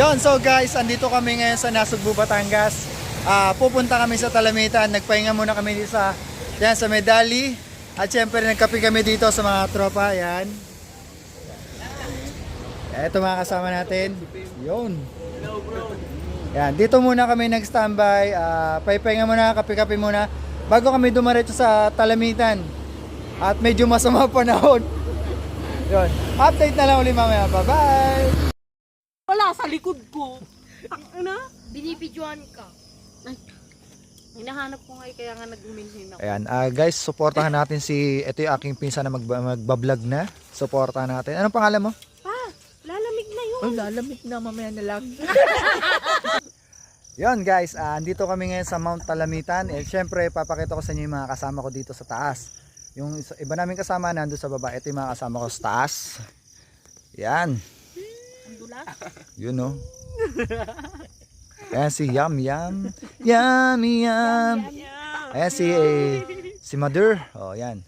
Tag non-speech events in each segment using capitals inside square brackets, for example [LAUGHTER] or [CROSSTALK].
Yon, so guys, andito kami ngayon sa Nasugbu, Batangas. Ah, pupunta kami sa Talamitan. Nagpahinga muna kami dito sa yan sa Medali. At syempre nagkape kami dito sa mga tropa, yan. Ito mga kasama natin. Yon. Yan, dito muna kami nag-standby. Ah, pahinga muna, kape-kape muna bago kami dumaretso sa Talamitan. At medyo masama panahon. [LAUGHS] Yon. Update na lang ulit mamaya. Bye-bye. Wala sa likod ko. Ano? Binibidyoan ka. Ay, hinahanap ko nga eh, kaya nga nag-uminhin ako. Ayan, ah, guys, supportahan natin si, ito yung aking pinsan na magba- magbablog na. Supportahan natin. Anong pangalan mo? Pa, lalamig na yun. Oh, lalamig na, mamaya na lang. [LAUGHS] Yon guys, ah, andito kami ngayon sa Mount Talamitan. Eh, syempre, papakita ko sa inyo yung mga kasama ko dito sa taas. Yung iba namin kasama nando sa baba. Ito yung mga kasama ko sa taas. Yan. Dula. Yun no. Ayan si Yam Yam. Yum Yum. Ayan si eh, si Mother. Oh, yan.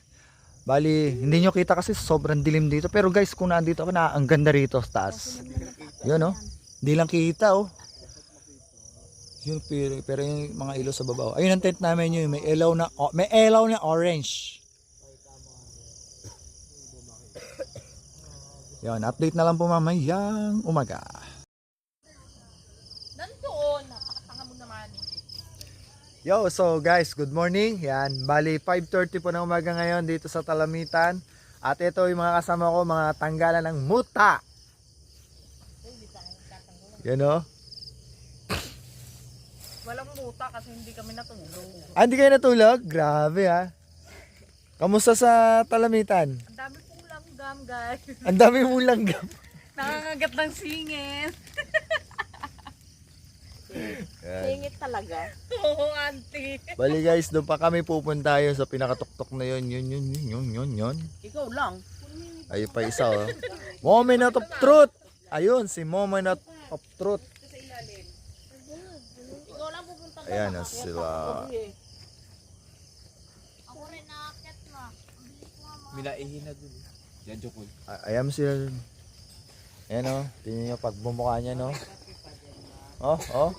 Bali, hindi nyo kita kasi sobrang dilim dito. Pero guys, kung nandito ka na, ang ganda rito sa taas. Yun oh. Hindi lang kita oh. Yun, pero, pero yung mga ilaw sa baba. oh. Ayun ang tent namin yun. May ilaw na, oh, may ilaw na orange. Yan, update na lang po mamayang umaga. Nandoon, napakatanga mo naman. Yo, so guys, good morning. Yan, bali 5.30 po ng umaga ngayon dito sa Talamitan. At ito yung mga kasama ko, mga tanggalan ng muta. Yan o. Walang muta kasi hindi kami natulog. Ah, hindi kayo natulog? Grabe ha. Kamusta sa Talamitan? Ang dami pong langgam, guys. [LAUGHS] Ang dami mong langgam. Nangangagat ng singit. [LAUGHS] Singit talaga. Oo, auntie. Bali guys, doon pa kami pupunta yun sa pinakatuktok na yun. Yun, yun, yun, yun, yun, yun. Ikaw lang. Ayun pa isa oh. Moment of truth. Ayun, si Moment of truth. Ikaw lang pupunta ka. Ayan na sila. Ako rin nakakit na. Milaihin na dun. Yan, Jokol. Ay- Ayan sila. Ayan o. Tingnan nyo pag bumukha niya no. Oh, oh.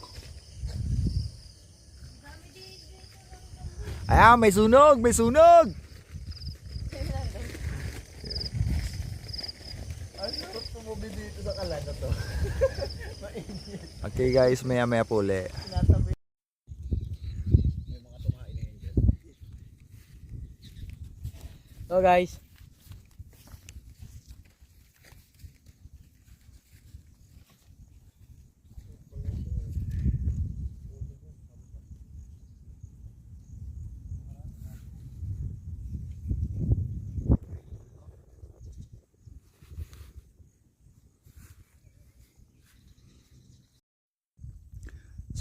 Ayan, may sunog! May sunog! Okay guys, maya maya po ulit. So guys.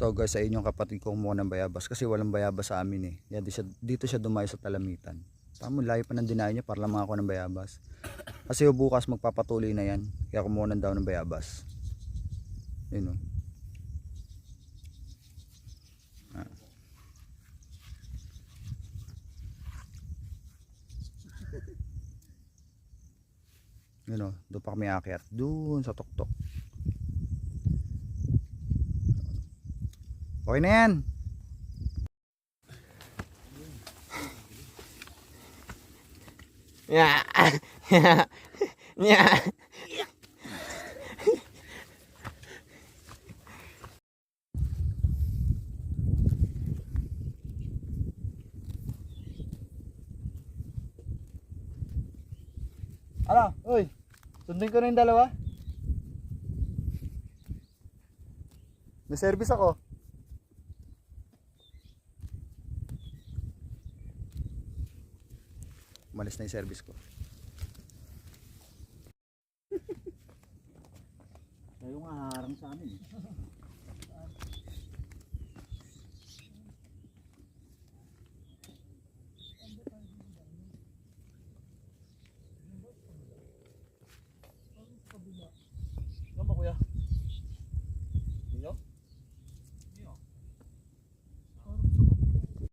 So guys, sa inyong kapatid ko kumuha ng bayabas kasi walang bayabas sa amin eh. Yan, di siya, dito siya dumayo sa talamitan. Tama, layo pa ng dinayo niya para mga ako ng bayabas. Kasi bukas magpapatuloy na yan. Kaya kumuha ng daw ng bayabas. Yun o. Ah. Yun o, doon pa kami akyat. Doon sa tuktok. Okay na yan. Yeah. [LAUGHS] Yeah. Yeah. Ano? Uy, sundin ko na yung dalawa. May service ako. Umalis na yung service ko. Kayo nga harang sa amin.